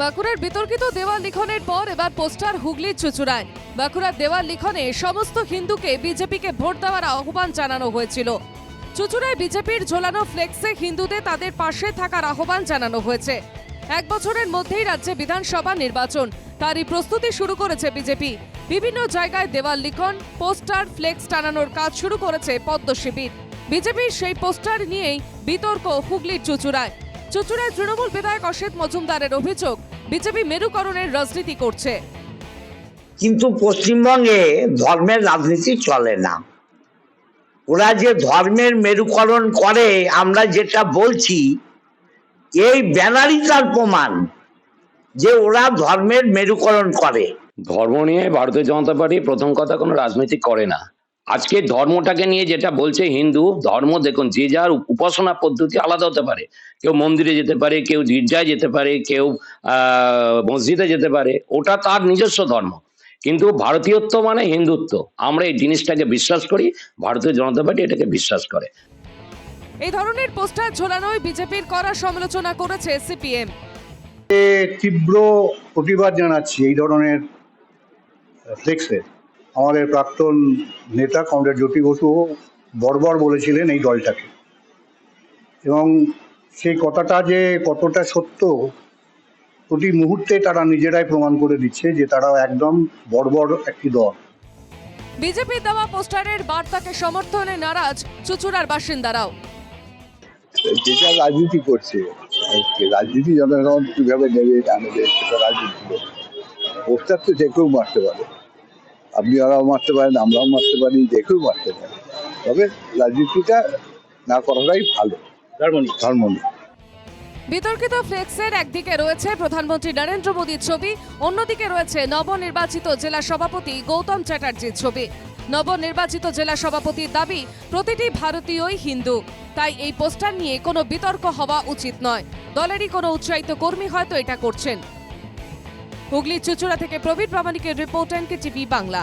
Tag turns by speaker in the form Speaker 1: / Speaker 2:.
Speaker 1: বাঁকুড়ার বিতর্কিত দেওয়াল লিখনের পর এবার পোস্টার হুগলির চুচুড়ায়। বাঁকুড়ার দেওয়াল লিখনে সমস্ত হিন্দুকে বিজেপিকে ভোট দেওয়ার আহ্বান জানানো হয়েছিল। চুচুড়ায় বিজেপির ঝোলানো ফ্লেক্সে হিন্দুদের তাদের পাশে থাকার আহ্বান জানানো হয়েছে। এক বছরের মধ্যেই রাজ্যে বিধানসভা নির্বাচন। তারই প্রস্তুতি শুরু করেছে বিজেপি। বিভিন্ন জায়গায় দেওয়াল লিখন, পোস্টার, ফ্লেক্স টানানোর কাজ শুরু করেছে পদ্ম শিবির। বিজেপির সেই পোস্টার নিয়েই বিতর্ক হুগলির চুচুড়ায়। চুচুড়ায় তৃণমূল বিধায়ক অসিত মজুমদারের অভিযোগ বিজেপি মেরুকরণের রাজনীতি করছে।
Speaker 2: কিন্তু পশ্চিমবঙ্গে ধর্মের রাজনীতি চলে না। ওরা যে ধর্মের মেরুকরণ করে আমরা যেটা বলছি এই ব্যানারই তার প্রমাণ যে ওরা ধর্মের মেরুকরণ করে।
Speaker 3: ধর্ম নিয়ে ভারতীয় জনতা পার্টি প্রথম কথা কোনো রাজনীতি করে না। আজকে ধর্মটাকে নিয়ে যেটা বলছে হিন্দু ধর্ম দেখুন যে যার উপাসনা পদ্ধতি আলাদা হতে পারে। কেউ মন্দিরে যেতে পারে কেউ গির্জায় যেতে পারে কেউ আহ মসজিদে যেতে পারে ওটা তার নিজস্ব ধর্ম। কিন্তু ভারতীয়ত্ব মানে হিন্দুত্ব। আমরা এই জিনিসটাকে বিশ্বাস করি ভারতীয় জনতা পার্টি এটাকে বিশ্বাস করে।
Speaker 1: এই ধরনের পোস্টার ঝোলানোয় বিজেপির করা সমালোচনা করেছে সিপিএম।
Speaker 4: তীব্র প্রতিবাদ জানাচ্ছি এই ধরনের ফ্লেক্সে। আমাদের প্রাক্তন নেতা কমরেড জ্যোতি বসু বর্বর বলেছিলেন এই দলটাকে। এবং সেই কথাটা যে কতটা সত্য প্রতি মুহূর্তে তারা নিজেরাই প্রমাণ করে দিচ্ছে যে তারা একদম বর্বর একটি দল।
Speaker 1: বিজেপির দেওয়া পোস্টারের বার্তাকে সমর্থনে নারাজ চুচুড়ার বাসিন্দারাও।
Speaker 5: যেটা রাজনীতি করছে রাজনীতি জনগণ কীভাবে নেবে না নেবে সেটা রাজনীতি পোস্টার তো যে কেউ মারতে পারে। আপনি ওরাও মারতে পারেন আমরাও মারতে পারি যে কেউ মারতে পারে। তবে রাজনীতিটা না করাটাই ভালো। ধর্ম নিয়ে
Speaker 1: বিতর্কিত ফ্লেক্সের একদিকে রয়েছে প্রধানমন্ত্রী নরেন্দ্র মোদীর ছবি অন্যদিকে রয়েছে নবনির্বাচিত জেলা সভাপতি গৌতম চ্যাটার্জির ছবি। নবনির্বাচিত জেলা সভাপতির দাবি প্রতিটি ভারতীয়ই হিন্দু। তাই এই পোস্টার নিয়ে কোনো বিতর্ক হওয়া উচিত নয়। দলেরই কোনো উৎসাহিত কর্মী হয়তো এটা করছেন। হুগলির চুচুড়া থেকে Prabir প্রামাণিকের report N K TV Bangla.